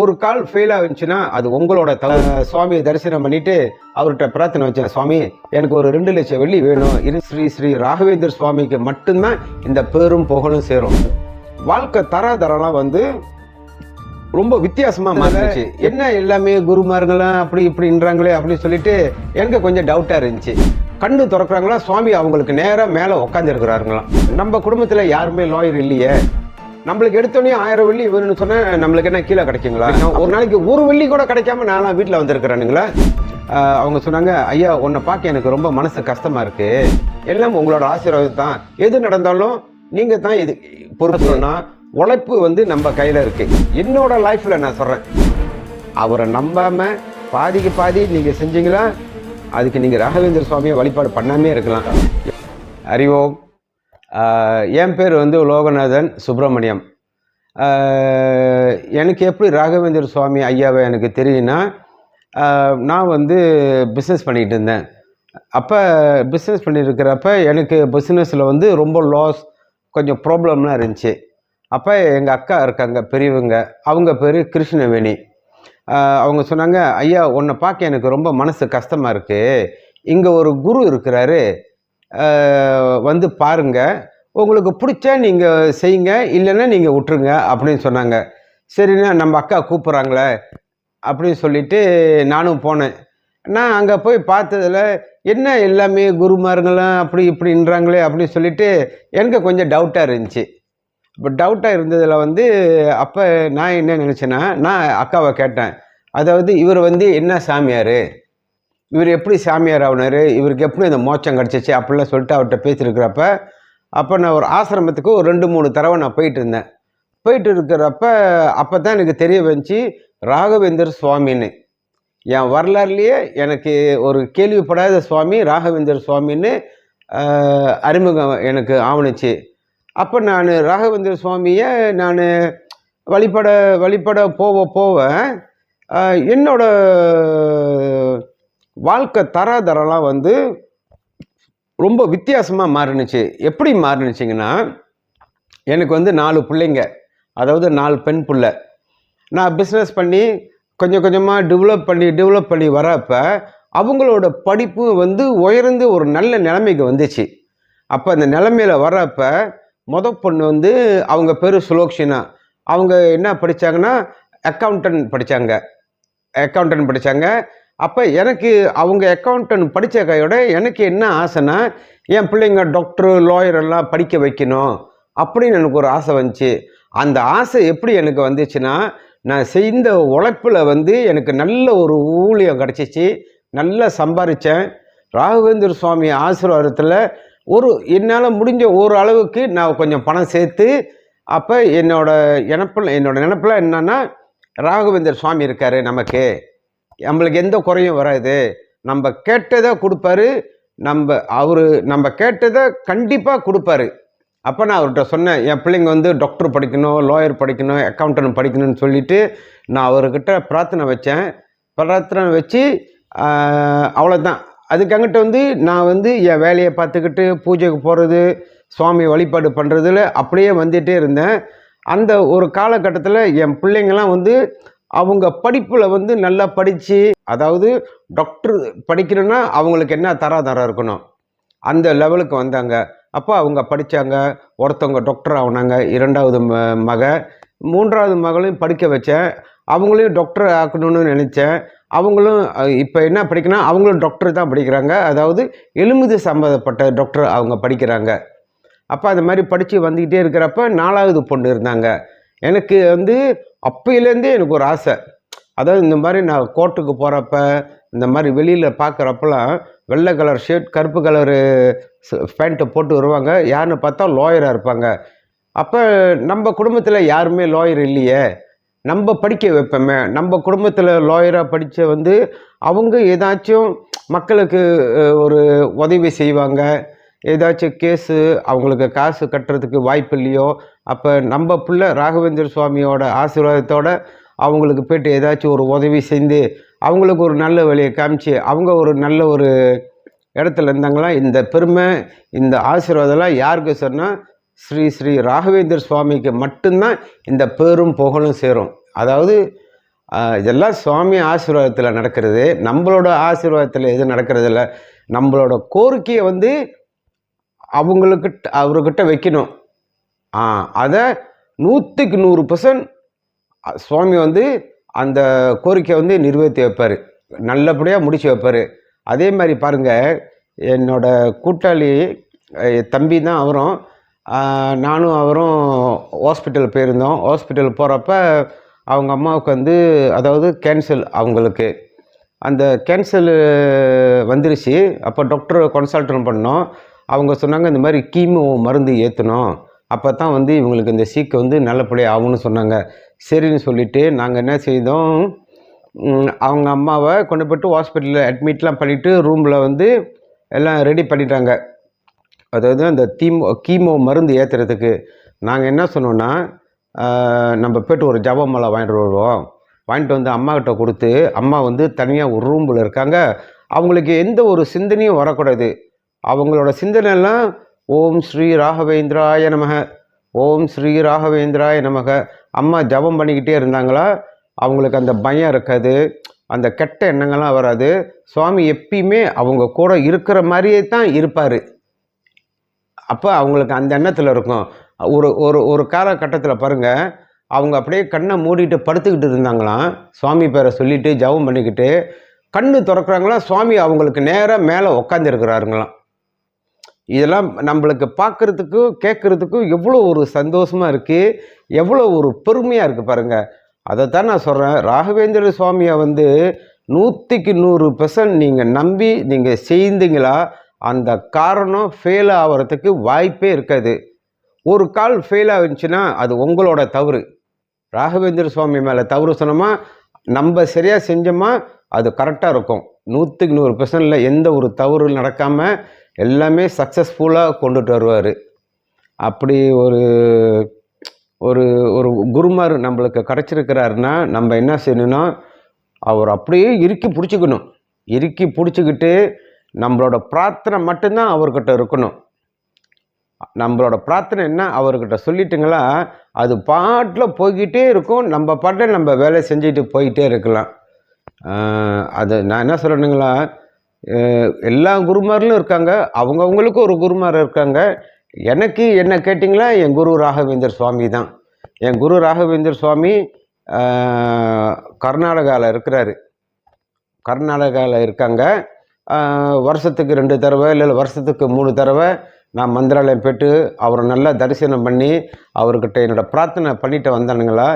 ஒரு கால் ஃபெயில் ஆச்சுன்னா அது உங்களோட த சுவாமியை தரிசனம் பண்ணிட்டு அவர்கிட்ட பிரார்த்தனை வச்சேன். சுவாமி எனக்கு ஒரு ரெண்டு லட்சம் வெள்ளி வேணும். இது ஸ்ரீ ஸ்ரீ ராகவேந்தர் சுவாமிக்கு மட்டும்தான் இந்த பேரும் புகழும் சேரும். வாழ்க்கை தராதரம்லாம் வந்து ரொம்ப வித்தியாசமா மாறிச்சு என்ன எல்லாமே குருமார்கள்லாம் அப்படி இப்படின்றாங்களே அப்படின்னு சொல்லிட்டு எனக்கு கொஞ்சம் டவுட்டா இருந்துச்சு. கண்ணு திறக்கிறாங்களா? சுவாமி அவங்களுக்கு நேராக மேலே உட்காந்துருக்கிறாருங்களாம் நம்ம குடும்பத்தில் யாருமே லாயர் இல்லையே. நம்மளுக்கு எடுத்தோடனே ஆயிரம் வெள்ளி வேணும்னு சொன்னால் நம்மளுக்கு என்ன கீழே கிடைக்குங்களா? ஒரு நாளைக்கு ஒரு வெள்ளி கூட கிடைக்காம நான்லாம் வீட்டில் வந்திருக்கிறேனுங்களா? அவங்க சொன்னாங்க ஐயா உன்னை பார்க்க எனக்கு ரொம்ப மனசு கஷ்டமாக இருக்கு. எல்லாம் உங்களோட ஆசீர்வாதம் தான். எது நடந்தாலும் நீங்கள் தான் இது பொறுப்புனா உழைப்பு வந்து நம்ம கையில் இருக்கு. என்னோட லைஃப்பில் நான் சொல்கிறேன் அவரை நம்பாமல் பாதிக்கு பாதி நீங்கள் செஞ்சீங்களா அதுக்கு நீங்கள் ராகவேந்திர சுவாமியை வழிபாடு பண்ணாமே இருக்கலாம். அறிவோம் என் பேர் வந்து லோகநாதன் சுப்பிரமணியம். எனக்கு எப்படி ராகவேந்திர சுவாமி ஐயாவை எனக்கு தெரியும்னா நான் வந்து பிஸ்னஸ் பண்ணிகிட்டு இருந்தேன். அப்போ பிஸ்னஸ் பண்ணியிருக்கிறப்ப எனக்கு பிஸ்னஸில் வந்து ரொம்ப லாஸ் கொஞ்சம் ப்ராப்ளம்லாம் இருந்துச்சு. அப்போ எங்கள் அக்கா இருக்காங்க பெரியவங்க அவங்க பேர் கிருஷ்ணவேணி. அவங்க சொன்னாங்க ஐயா உன்னை பார்க்க எனக்கு ரொம்ப மனசு கஷ்டமாக இருக்குது இங்கே ஒரு குரு இருக்கிறாரு. வந்து பாருங்க. உங்களுக்கு பிடிச்சா நீங்கள் செய்யுங்க இல்லைன்னா நீங்கள் விட்டுருங்க அப்படின்னு சொன்னாங்க. சரிண்ணா நம்ம அக்கா கூப்பிட்றாங்களே அப்படின்னு சொல்லிட்டு நானும் போனேன். நான் அங்கே போய் பார்த்ததுல என்ன எல்லாமே குருமாருங்களாம் அப்படி இப்படின்றாங்களே அப்படின்னு சொல்லிட்டு எனக்கு கொஞ்சம் டவுட்டாக இருந்துச்சு. இப்போ டவுட்டாக இருந்ததில் வந்து அப்போ நான் என்ன நினச்சேன்னா நான் அக்காவை கேட்டேன். அதாவது இவர் வந்து என்ன சாமியார்? இவர் எப்படி சாமியார் ஆகினார் இவருக்கு எப்படி இந்த மோச்சம் கிடச்சிச்சு? அப்படிலாம் சொல்லிட்டு அவர்கிட்ட பேசியிருக்கிறப்ப அப்போ நான் ஒரு ஆசிரமத்துக்கு ஒரு ரெண்டு மூணு தடவை நான் போயிட்டு இருந்தேன். போயிட்டு இருக்கிறப்ப அப்போ தான் எனக்கு தெரிய வந்துச்சு ராகவேந்தர் சுவாமின்னு. என் வரலாறுலேயே எனக்கு ஒரு கேள்விப்படாத சுவாமி ராகவேந்தர் சுவாமின்னு அறிமுகம் எனக்கு ஆவணுச்சு அப்போ நான் ராகவேந்தர் சுவாமியை நான் வழிபட வழிபட போக போவேன் என்னோட வாழ்க்கை தராதரம்லாம் வந்து ரொம்ப வித்தியாசமாக மாறினுச்சு. எப்படி மாறினுச்சிங்கன்னா எனக்கு வந்து நாலு பிள்ளைங்க. அதாவது நாலு பெண் பிள்ளை. நான் பிஸ்னஸ் பண்ணி கொஞ்சம் கொஞ்சமாக டெவலப் பண்ணி டெவலப் பண்ணி வரப்ப அவங்களோட படிப்பு வந்து உயர்ந்து ஒரு நல்ல நிலைமைக்கு வந்துச்சு. அப்போ அந்த நிலைமையில் வரப்ப முத பொண்ணு வந்து அவங்க பேர் சுலோக்ஷினா. அவங்க என்ன படித்தாங்கன்னா அக்கௌண்டன்ட் படித்தாங்க அக்கௌண்டன்ட் படித்தாங்க அப்போ எனக்கு அவங்க அக்கௌண்டன்ட் படித்த கையோட எனக்கு என்ன ஆசைன்னா என் பிள்ளைங்க டாக்டரு லாயர் எல்லாம் படிக்க வைக்கணும் அப்படின்னு எனக்கு ஒரு ஆசை வந்துச்சு. அந்த ஆசை எப்படி எனக்கு வந்துச்சுன்னா நான் செய்த உழைப்பில் வந்து எனக்கு நல்ல ஒரு ஊழியம் கிடச்சிச்சு. நல்லா சம்பாரித்தேன் ராகவேந்திர சுவாமி ஆசீர்வாதத்தில் ஒரு என்னால் முடிஞ்ச ஒரு அளவுக்கு நான் கொஞ்சம் பணம் சேர்த்து அப்போ என்னோடய நினப்பில் என்னோடய நினப்பில் என்னென்னா ராகவேந்தர் சுவாமி இருக்கார் நமக்கு. நம்மளுக்கு எந்த குறையும் வராது. நம்ம கேட்டதை கொடுப்பாரு. நம்ம அவர் நம்ம கேட்டதை கண்டிப்பாக கொடுப்பாரு. அப்போ நான் அவர்கிட்ட சொன்னேன் என் பிள்ளைங்க வந்து டாக்டர் படிக்கணும் லாயர் படிக்கணும் அக்கௌண்டன்ட் படிக்கணும்னு சொல்லிட்டு நான் அவர்கிட்ட பிரார்த்தனை வச்சேன். பிரார்த்தனை வச்சு அவ்வளோதான் அதுக்கங்கிட்ட வந்து நான் வந்து என் வேலையை பார்த்துக்கிட்டு பூஜைக்கு போகிறது சுவாமி வழிபாடு பண்ணுறதுல அப்படியே வந்துகிட்டே இருந்தேன். அந்த ஒரு காலகட்டத்தில் என் பிள்ளைங்கள்லாம் வந்து அவங்க படிப்பில் வந்து நல்லா படித்து அதாவது டாக்டர் படிக்கணும்னா அவங்களுக்கு என்ன தராதரம் இருக்கணும்? அந்த லெவலுக்கு வந்தாங்க. அப்போ அவங்க படித்தாங்க ஒருத்தவங்க டாக்டர் ஆகுனாங்க இரண்டாவது ம மக மூன்றாவது மகளையும் படிக்க வச்சேன். அவங்களையும் டாக்டர் ஆக்கணும்னு நினச்சேன். அவங்களும் இப்போ என்ன படிக்கணும் அவங்களும் டாக்டர் தான் படிக்கிறாங்க. அதாவது எலும்புது சம்மந்தப்பட்ட டாக்டர் அவங்க படிக்கிறாங்க. அப்போ அந்த மாதிரி படித்து வந்துக்கிட்டே இருக்கிறப்ப நாலாவது பொண்ணு இருந்தாங்க. எனக்கு வந்து அப்பையிலேருந்தே எனக்கு ஒரு ஆசை. அதாவது இந்த மாதிரி நான் கோர்ட்டுக்கு போகிறப்ப இந்த மாதிரி வெளியில் பார்க்குறப்பெல்லாம் வெள்ளை கலர் ஷர்ட் கருப்பு கலரு பேண்ட்டை போட்டு வருவாங்க. யாருன்னு பார்த்தா லாயராக இருப்பாங்க. அப்போ நம்ம குடும்பத்தில் யாருமே லாயர் இல்லையே. நம்ம படிக்க வைப்போமே. நம்ம குடும்பத்தில் லாயராக படித்த வந்து அவங்க ஏதாச்சும் மக்களுக்கு ஒரு உதவி செய்வாங்க. ஏதாச்சும் கேஸு அவங்களுக்கு காசு கட்டுறதுக்கு வாய்ப்பு இல்லையோ அப்போ நம்ம பிள்ளை ராகவேந்திர சுவாமியோட ஆசீர்வாதத்தோட அவங்களுக்கு போய்ட்டு ஏதாச்சும் ஒரு உதவி செஞ்சு அவங்களுக்கு ஒரு நல்ல வழியை காமிச்சு அவங்க ஒரு நல்ல ஒரு இடத்துல இருந்தாங்களா இந்த பெருமை இந்த ஆசீர்வாதம்லாம் யாருக்கு சொன்னால் ஸ்ரீ ஸ்ரீ ராகவேந்தர் சுவாமிக்கு மட்டும்தான் இந்த பேரும் புகழும் சேரும். அதாவது இதெல்லாம் சுவாமி ஆசீர்வாதத்தில் நடக்கிறது. நம்மளோட ஆசீர்வாதத்தில் எது நடக்கிறதில்ல. நம்மளோட கோரிக்கையை வந்து அவங்களுக்கு அவர்கிட்ட வைக்கணும். அதை நூற்றுக்கு நூறு பர்சன்ட் சுவாமி வந்து அந்த கோரிக்கை வந்து நிறுவத்தி வைப்பார். நல்லபடியாக முடித்து வைப்பார். அதே மாதிரி பாருங்கள் என்னோட கூட்டாளி தம்பி தான் அவரும். நானும் அவரும் ஹாஸ்பிட்டல் போயிருந்தோம். ஹாஸ்பிட்டல் போகிறப்ப அவங்க அம்மாவுக்கு வந்து அதாவது கேன்சல் அவங்களுக்கு. அந்த கேன்சல் வந்துருச்சு. அப்போ டாக்டர் கன்சல்டன் பண்ணோம். அவங்க சொன்னாங்க இந்த மாதிரி கீமோ மருந்து ஏற்றணும் அப்போ தான் வந்து இவங்களுக்கு இந்த சீக்கு வந்து நல்லபடியாக ஆகும்னு சொன்னாங்க. சரின்னு சொல்லிவிட்டு நாங்கள் என்ன செய்தோம்? அவங்க அம்மாவை கொண்டு போய்ட்டு ஹாஸ்பிட்டலில் அட்மிட்லாம் பண்ணிவிட்டு ரூமில் வந்து எல்லாம் ரெடி பண்ணிட்டாங்க. அதாவது அந்த தீமோ கீமோ மருந்து ஏற்றுறதுக்கு நாங்கள் என்ன சொன்னோன்னா நம்ம போய்ட்டு ஒரு ஜப மலை வாங்கிட்டு வருவோம். வாங்கிட்டு வந்து அம்மாக்கிட்ட கொடுத்து அம்மா வந்து தனியாக ஒரு ரூமில் இருக்காங்க. அவங்களுக்கு எந்த ஒரு சிந்தனையும் வரக்கூடாது. அவங்களோட சிந்தனைலாம் ஓம் ஸ்ரீ ராகவேந்திராய நமக. ஓம் ஸ்ரீ ராகவேந்திராய நமக. அம்மா ஜபம் பண்ணிக்கிட்டே இருந்தாங்களா? அவங்களுக்கு அந்த பயம் இருக்காது. அந்த கெட்ட எண்ணங்கள்லாம் வராது. சுவாமி எப்பயுமே அவங்க கூட இருக்கிற மாதிரியே தான் இருப்பார். அப்போ அவங்களுக்கு அந்த எண்ணத்தில் இருக்கும். ஒரு ஒரு ஒரு காலகட்டத்தில் பாருங்கள் அவங்க அப்படியே கண்ணை மூடிட்டு படுத்துக்கிட்டு இருந்தாங்களாம். சுவாமி பேரை சொல்லிட்டு ஜெபம் பண்ணிக்கிட்டு கண்ணு திறக்கிறாங்களாம் சுவாமி அவங்களுக்கு நேராக மேலே உக்காந்துருக்கிறாருங்களாம். இதெல்லாம் நம்மளுக்கு பார்க்குறதுக்கும் கேட்குறதுக்கும் எவ்வளோ ஒரு சந்தோஷமாக இருக்குது எவ்வளோ ஒரு பெருமையாக இருக்குது பாருங்கள் அதைத்தான் நான் சொல்கிறேன் ராகவேந்திர சுவாமியை வந்து நூற்றிக்கு நூறு பெர்சன்ட் நீங்கள் நம்பி நீங்கள் செய்தீங்களா? அந்த காரணம் ஃபெயில் ஆகிறதுக்கு வாய்ப்பே இருக்காது. ஒரு கால் ஃபெயில் ஆகிச்சுன்னா அது உங்களோட தவறு. ராகவேந்திர சுவாமி மேலே தவறு சொன்னோமா நம்ம சரியாக செஞ்சோமா அது கரெக்டாக இருக்கும். நூற்றுக்கு நூறு பெர்சன்டில் எந்த ஒரு தவறு நடக்காமல் எல்லாமே சக்ஸஸ்ஃபுல்லாக கொண்டுட்டு வருவார். அப்படி ஒரு ஒரு ஒரு குருமார் நம்மளுக்கு கிடச்சிருக்கிறாருன்னா நம்ம என்ன செய்யணும்னா அவர் அப்படியே இறுக்கி பிடிச்சிக்கணும். இறுக்கி பிடிச்சிக்கிட்டு நம்மளோட பிரார்த்தனை மட்டும்தான் அவர்கிட்ட இருக்கணும். நம்மளோட பிரார்த்தனை என்ன? அவர்கிட்ட சொல்லிட்டுங்களா அது பாட்டில் போய்கிட்டே இருக்கும். நம்ம பாட்டில் நம்ம வேலை செஞ்சுட்டு போயிட்டே இருக்கலாம். அது நான் என்ன சொல்லணுங்களா எல்லா குருமார்களும் இருக்காங்க. அவங்கவுங்களுக்கும் ஒரு குருமார் இருக்காங்க. எனக்கு என்ன கேட்டிங்களா? என் குரு ராகவேந்தர் சுவாமி தான். என் குரு ராகவேந்தர் சுவாமி கர்நாடகாவில் இருக்கிறாரு. கர்நாடகாவில் இருக்காங்க. வருஷத்துக்கு ரெண்டு தடவை இல்லை வருஷத்துக்கு மூணு தடவை நான் மந்திராலயம் போய்ட்டு அவரை நல்லா தரிசனம் பண்ணி அவர்கிட்ட என்னோட பிரார்த்தனை பண்ணிட்டு வந்தானுங்களா?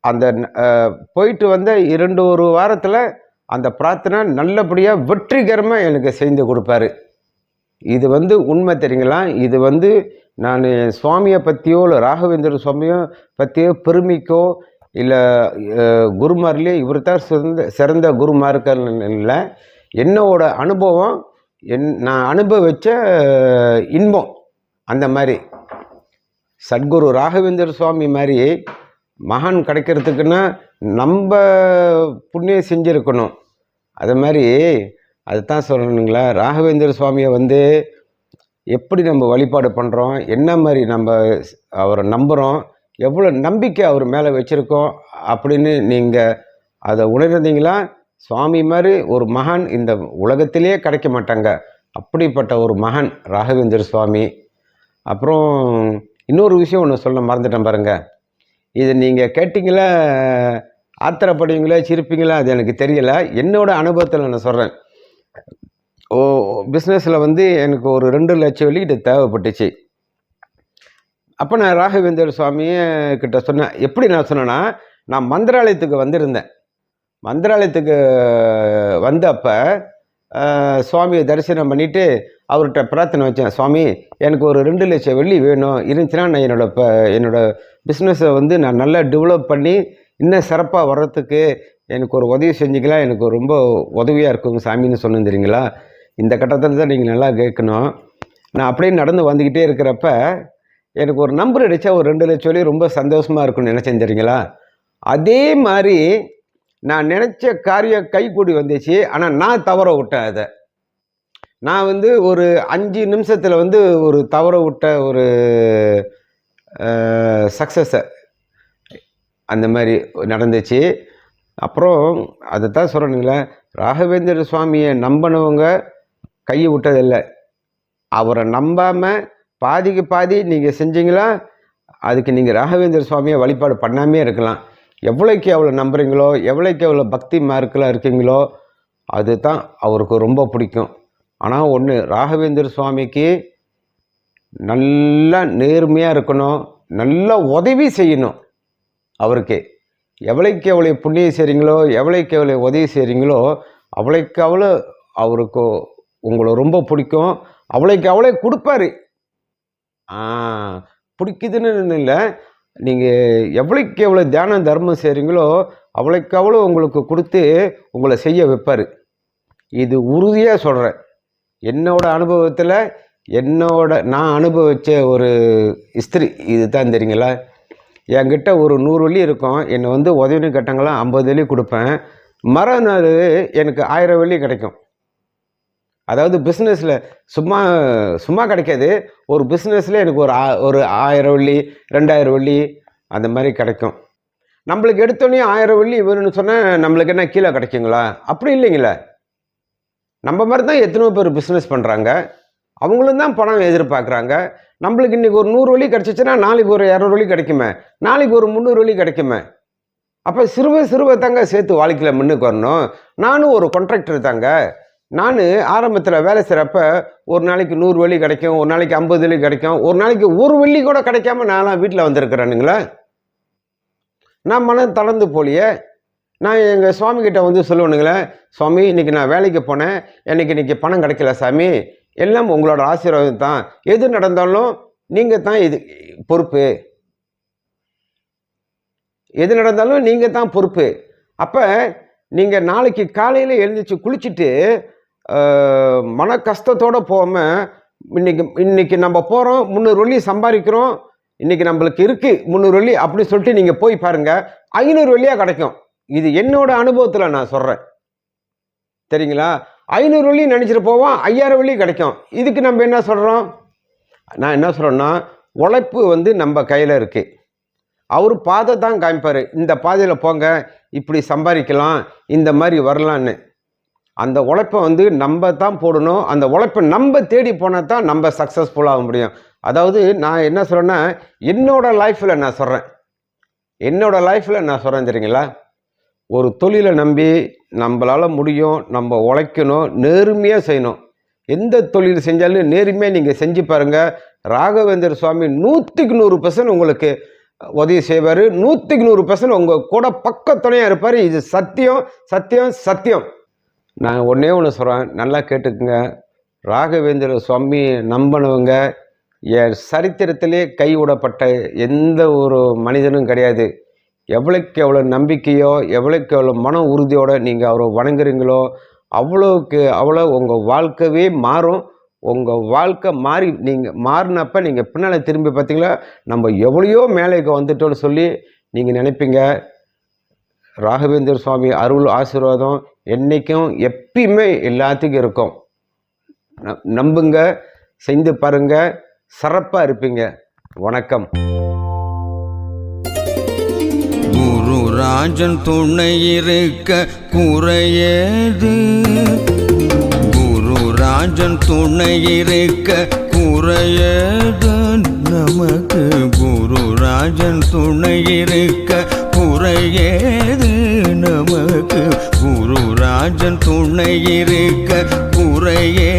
அந்த போயிட்டு வந்த இரண்டு ஒரு வாரத்தில் அந்த பிரார்த்தனை நல்லபடியாக வெற்றிகரமாக எனக்கு செய்து கொடுப்பாரு. இது வந்து உண்மை தெரியுங்களா? இது வந்து நான் சுவாமியை பற்றியோ இல்லை ராகவேந்திர சுவாமியோ பற்றியோ பெருமைக்கோ இல்லை குருமார்லேயே இவர் தான் சிறந்த சிறந்த குருமார்கள் இல்லை. என்னோட அனுபவம் என் நான் அனுபவித்த இன்பம் அந்த மாதிரி. சத்குரு ராகவேந்திர சுவாமி மாதிரி மகான் கிடைக்கிறதுக்குன்னா நம்ம புண்ணியம் செஞ்சுருக்கணும். அது மாதிரி அதுதான் சொல்லணுங்களா? ராகவேந்திர சுவாமியை வந்து எப்படி நம்ம வழிபாடு பண்ணுறோம் என்ன மாதிரி நம்ம அவரை நம்புகிறோம் எவ்வளோ நம்பிக்கை அவர் மேலே வச்சுருக்கோம்? அப்படின்னு நீங்கள் அதை உணர்ந்தீங்களா? சுவாமி மாதிரி ஒரு மகான் இந்த உலகத்திலே கிடைக்க மாட்டாங்க. அப்படிப்பட்ட ஒரு மகன் ராகவேந்திர சுவாமி. அப்புறம் இன்னொரு விஷயம் ஒன்று சொல்ல மறந்துட்டேன் பாருங்கள் இது நீங்கள் கேட்டிங்களா? ஆத்திரப்படுவீங்களா சிரிப்பீங்களா அது எனக்கு தெரியலை. என்னோடய அனுபவத்தில் நான் சொல்கிறேன் ஓ பிஸ்னஸில் வந்து எனக்கு ஒரு ரெண்டு லட்சம் வெளியிட்டு தேவைப்பட்டுச்சு. அப்போ நான் ராகவேந்தர் சுவாமியை கிட்ட சொன்னேன். எப்படி நான் சொன்னேன்னா நான் மந்திராலயத்துக்கு வந்திருந்தேன். மந்திராலயத்துக்கு வந்தப்போ சுவாமியை தரிசனம் பண்ணிவிட்டு அவர்கிட்ட பிரார்த்தனை வச்சேன். சுவாமி எனக்கு ஒரு ரெண்டு லட்சம் வெள்ளி வேணும். இருந்துச்சுன்னா நான் என்னோட இப்போ என்னோட பிஸ்னஸை வந்து நான் நல்லா டெவலப் பண்ணி இன்னும் சிறப்பாக வர்றதுக்கு எனக்கு ஒரு உதவி செஞ்சுக்கலாம். எனக்கு ரொம்ப உதவியாக இருக்குங்க சாமின்னு சொன்னேன் தெரியுங்களா? இந்த கட்டத்தில் தான் நீங்கள் நல்லா கேட்கணும். நான் அப்படியே நடந்து வந்துக்கிட்டே இருக்கிறப்ப எனக்கு ஒரு நம்பர் அடித்தா ஒரு ரெண்டு லட்சம் சொல்லி ரொம்ப சந்தோஷமாக இருக்கும்னு நினச்சேன் தெரியுங்களா? அதே மாதிரி நான் நினச்ச காரியம் கைகூடி வந்துச்சு. ஆனால் நான் தவற விட்டேன் அதை. நான் வந்து ஒரு அஞ்சு நிமிஷத்தில் வந்து ஒரு தவற விட்ட ஒரு சக்ஸஸை அந்த மாதிரி நடந்துச்சு. அப்புறம் அதை தான் சொல்கிறேனுங்களே ராகவேந்திர சுவாமியை நம்பினவங்க கையை விட்டதில்லை. அவரை நம்பாமல் பாதிக்கு பாதி நீங்கள் செஞ்சீங்களா அதுக்கு நீங்கள் ராகவேந்திர சுவாமியை வழிபாடு பண்ணாமே இருக்கலாம். எவ்வளோக்கு எவ்வளோ நம்புறீங்களோ எவ்வளோக்கு எவ்வளோ பக்தி மார்க்கில் இருக்கீங்களோ அதுதான் அவருக்கு ரொம்ப பிடிக்கும். ஆனால் ஒன்று ராகவேந்திர சுவாமிக்கு நல்லா நேர்மையாக இருக்கணும் நல்லா உதவி செய்யணும். அவருக்கு. எவ்வளோக்கு எவ்வளோ புண்ணியம் செய்கிறீங்களோ எவ்வளோக்கு எவ்வளோ உதவி செய்கிறீங்களோ அவ்வளோக்கு அவ்வளோ அவருக்கு உங்களை ரொம்ப பிடிக்கும். அவ்வளோக்கு அவ்வளோ கொடுப்பாரு. பிடிக்குதுன்னு இல்லை. நீங்கள் எவ்வளோக்கு எவ்வளோ தியானம் தர்மம் செய்கிறீங்களோ அவ்வளோக்கு அவ்வளோ உங்களுக்கு கொடுத்து உங்களை செய்ய வைப்பார். இது உறுதியாக சொல்கிறேன் என்னோடய அனுபவத்தில் என்னோட நான் அனுபவித்த ஒரு இஸ்திரி இது தான் தெரியுங்களா? என்கிட்ட ஒரு நூறு வழி இருக்கும். என்னை வந்து உதவி கட்டங்களாம் ஐம்பது வழி கொடுப்பேன். மறுநாள் எனக்கு ஆயிரம் வழி கிடைக்கும். அதாவது பிஸ்னஸில் சும்மா சும்மா கிடைக்காது. ஒரு பிஸ்னஸில் எனக்கு ஒரு ஆ- ஒரு ஆயிரம் வள்ளி ரெண்டாயிரம் வள்ளி அந்த மாதிரி கிடைக்கும். நம்மளுக்கு எடுத்தோடனே ஆயிரம் வள்ளி வேணும்னு சொன்னால் நம்மளுக்கு என்ன கீழே கிடைக்குங்களா? அப்படி இல்லைங்களே. நம்ம மாதிரி தான் எத்தனையோ பேர் பிஸ்னஸ் பண்ணுறாங்க அவங்களும் தான் பணம் எதிர்பார்க்குறாங்க. நம்மளுக்கு இன்றைக்கி ஒரு நூறு வழி கிடச்சிச்சின்னா நாளைக்கு ஒரு இரநூறு வழி கிடைக்குமே? நாளைக்கு ஒரு முந்நூறு வழி கிடைக்குமே? அப்போ சிறுவை சிறுவை தாங்க சேர்த்து வாழ்க்கையில் முன்னுக்கு வரணும். நானும் ஒரு கான்ட்ராக்டர் தாங்க. நான் ஆரம்பத்தில் வேலை செய்கிறப்ப ஒரு நாளைக்கு நூறு வழி கிடைக்கும் ஒரு நாளைக்கு ஐம்பது வழி கிடைக்கும் ஒரு நாளைக்கு ஒரு வெள்ளி கூட கிடைக்காம நான்லாம் வீட்டில் வந்திருக்கிறேனுங்களே? நான் மனம் தளர்ந்து போலியே. நான் எங்கள் சுவாமிகிட்ட வந்து சொல்லுவேனுங்களேன் சுவாமி இன்றைக்கி நான் வேலைக்கு போனேன். எனக்கு இன்றைக்கி பணம் கிடைக்கல சாமி. எல்லாம் உங்களோட ஆசீர்வாதம் தான். எது நடந்தாலும் நீங்கள் தான் இது பொறுப்பு. எது நடந்தாலும் நீங்கள் தான் பொறுப்பு. அப்போ நீங்கள் நாளைக்கு காலையில் எழுந்திரிச்சு குளிச்சுட்டு மன கஷ்டத்தோடு போகாமல் இன்னைக்கு இன்றைக்கி நம்ம போகிறோம் முந்நூறு வள்ளி சம்பாதிக்கிறோம் இன்றைக்கி நம்மளுக்கு இருக்குது முந்நூறு வள்ளி அப்படின்னு சொல்லிட்டு நீங்கள் போய் பாருங்கள் ஐநூறு வழியாக கிடைக்கும். இது என்னோடய அனுபவத்தில் நான் சொல்கிறேன் சரிங்களா ஐநூறு வழியும் நினச்சிட்டு போவோம் ஐயாயிரம் வழியும் கிடைக்கும். இதுக்கு நம்ம என்ன சொல்கிறோம் நான் என்ன சொல்கிறேன்னா உழைப்பு வந்து நம்ம கையில் இருக்குது அவர் பாதை தான் காமிப்பார். இந்த பாதையில் போங்க இப்படி சம்பாதிக்கலாம் இந்த மாதிரி வரலான்னு. அந்த உழைப்பை வந்து நம்ம தான் போடணும். அந்த உழைப்பை நம்ம தேடி போனால் தான் நம்ம சக்ஸஸ்ஃபுல்லாக முடியும். அதாவது நான் என்ன சொல்கிறேன்னா என்னோடய லைஃப்பில் நான் சொல்கிறேன் என்னோடய லைஃப்பில் நான் சொல்கிறேன் தெரியுங்களா? ஒரு தொழிலை நம்பி நம்மளால் முடியும் நம்ம உழைக்கணும் நேர்மையாக செய்யணும். எந்த தொழில் செஞ்சாலும் நேர்மையாக நீங்கள் செஞ்சு பாருங்கள் ராகவேந்தர் சுவாமி நூற்றுக்கு நூறு பர்சன்ட் உங்களுக்கு உதவி செய்வார். நூற்றுக்கு நூறு பர்சன்ட் உங்கள் கூட பக்கத்துணையாக இருப்பார். இது சத்தியம் சத்தியம் சத்தியம். நான் ஒன்றே ஒன்று சொல்கிறேன் நல்லா கேட்டுக்குங்க. ராகவேந்திர சுவாமி நம்பினவங்க என் சரித்திரத்திலே கைவிடப்பட்ட எந்த ஒரு மனிதனும் கிடையாது. எவ்வளோக்கு எவ்வளோ நம்பிக்கையோ எவ்வளோக்கு எவ்வளோ மன உறுதியோடு நீங்கள் அவரை வணங்குறீங்களோ அவ்வளோக்கு அவ்வளோ உங்கள் வாழ்க்கையே மாறும். உங்கள் வாழ்க்கை மாறி நீங்கள் மாறினப்ப நீங்கள் பின்னால் திரும்பி பார்த்தீங்களா நம்ம எவ்வளையோ மேலேக்கு வந்துட்டோன்னு சொல்லி நீங்கள் நினைப்பீங்க. ராகவேந்தர் சுவாமி அருள் ஆசீர்வாதம் என்றைக்கும் எப்பயுமே எல்லாத்துக்கும் இருக்கும். ந- நம்புங்க செஞ்சு பாருங்கள் சிறப்பாக இருப்பீங்க. வணக்கம். ராஜன் துணை இருக்க குறையது? குரு ராஜன் துணை இருக்க குறையது? நமக்கு குரு ராஜன் துணை இருக்க குறையது? நமக்கு குரு ராஜன் துணை இருக்க குறையே